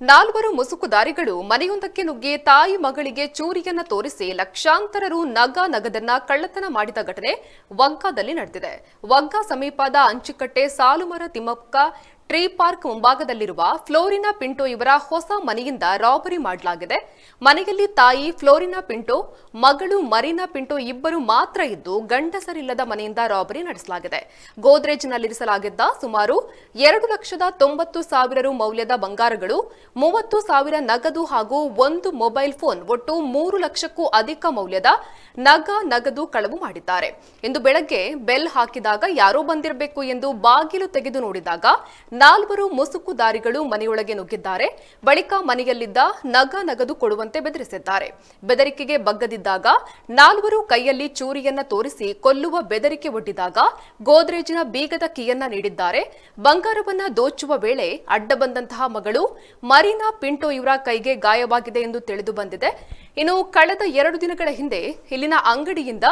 ನಾಲ್ವರು ಮುಸುಕುದಾರಿಗಳು ಮನೆಯೊಂದಕ್ಕೆ ನುಗ್ಗಿ ತಾಯಿ ಮಗಳಿಗೆ ಚೂರಿಯನ್ನ ತೋರಿಸಿ ಲಕ್ಷಾಂತರ ರು ನಗ ನಗದನ್ನ ಕಳ್ಳತನ ಮಾಡಿದ ಘಟನೆ ವಂಕಾದಲ್ಲಿ ನಡೆದಿದೆ. ವಗ್ಗಾ ಸಮೀಪದ ಅಂಚಿಕಟ್ಟೆ ಸಾಲುಮರ ತಿಮ್ಮಕ್ಕ ಟ್ರೀ ಪಾರ್ಕ್ ಮುಂಭಾಗದಲ್ಲಿರುವ ಫ್ಲೋರಿನಾ ಪಿಂಟೋ ಇವರ ಹೊಸ ಮನೆಯಿಂದ ರಾಬರಿ ಮಾಡಲಾಗಿದೆ. ಮನೆಯಲ್ಲಿ ತಾಯಿ ಫ್ಲೋರಿನಾ ಪಿಂಟೋ, ಮಗಳು ಮರೀನಾ ಪಿಂಟೋ ಇಬ್ಬರು ಮಾತ್ರ ಇದ್ದು ಗಂಡಸರಿಲ್ಲದ ಮನೆಯಿಂದ ರಾಬರಿ ನಡೆಸಲಾಗಿದೆ. ಗೋದ್ರೇಜ್ನಲ್ಲಿರಿಸಲಾಗಿದ್ದ ಸುಮಾರು ಎರಡು ಲಕ್ಷದ ತೊಂಬತ್ತು ಸಾವಿರ ರು ಮೌಲ್ಯದ ಬಂಗಾರಗಳು, ಮೂವತ್ತು ಸಾವಿರ ನಗದು ಹಾಗೂ ಒಂದು ಮೊಬೈಲ್ ಫೋನ್ ಒಟ್ಟು ಮೂರು ಲಕ್ಷಕ್ಕೂ ಅಧಿಕ ಮೌಲ್ಯದ ನಗ ನಗದು ಕಳವು ಮಾಡಿದ್ದಾರೆ. ಇಂದು ಬೆಳಗ್ಗೆ ಬೆಲ್ ಹಾಕಿದಾಗ ಯಾರೋ ಬಂದಿರಬೇಕು ಎಂದು ಬಾಗಿಲು ತೆಗೆದು ನೋಡಿದಾಗ ನಾಲ್ವರು ಮುಸುಕುದಾರಿಗಳು ಮನೆಯೊಳಗೆ ನುಗ್ಗಿದ್ದಾರೆ. ಬಳಿಕ ಮನೆಯಲ್ಲಿದ್ದ ನಗ ನಗದು ಕೊಡುವಂತೆ ಬೆದರಿಸಿದ್ದಾರೆ. ಬೆದರಿಕೆಗೆ ಬಗ್ಗದಿದ್ದಾಗ ನಾಲ್ವರು ಕೈಯಲ್ಲಿ ಚೂರಿಯನ್ನ ತೋರಿಸಿ ಕೊಲ್ಲುವ ಬೆದರಿಕೆ ಒಡ್ಡಿದಾಗ ಗೋದ್ರೇಜಿನ ಬೀಗದ ಕೀಯನ್ನ ನೀಡಿದ್ದಾರೆ. ಬಂಗಾರವನ್ನ ದೋಚುವ ವೇಳೆ ಅಡ್ಡ ಬಂದಂತಹ ಮಗಳು ಮರೀನಾ ಪಿಂಟೋ ಇವರ ಕೈಗೆ ಗಾಯವಾಗಿದೆ ಎಂದು ತಿಳಿದು ಬಂದಿದೆ. ಇನ್ನು ಕಳೆದ ಎರಡು ದಿನಗಳ ಹಿಂದೆ ಇಲ್ಲಿನ ಅಂಗಡಿಯಿಂದ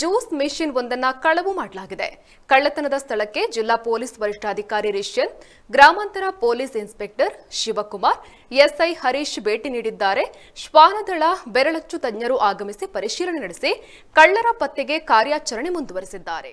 ಜ್ಯೂಸ್ ಮೆಷಿನ್ ಒಂದನ್ನ ಕಳವು ಮಾಡಲಾಗಿದೆ. ಕಳ್ಳತನದ ಸ್ಥಳಕ್ಕೆ ಜಿಲ್ಲಾ ಪೊಲೀಸ್ ವರಿಷ್ಠಾಧಿಕಾರಿ ರಿಷ್ಯನ್ ಗ್ರಾಮಾಂತರ police inspector Shivakumar, SI Harish ಭೇಟಿ ನೀಡಿದ್ದಾರೆ. ಶ್ವಾನದಳ ಬೆರಳಚ್ಚು ತಜ್ಞರು ಆಗಮಿಸಿ ಪರಿಶೀಲನೆ ನಡೆಸಿ ಕಳ್ಳರ ಪತ್ತೆಗೆ ಕಾರ್ಯಾಚರಣೆ ಮುಂದುವರೆಸಿದ್ದಾರೆ.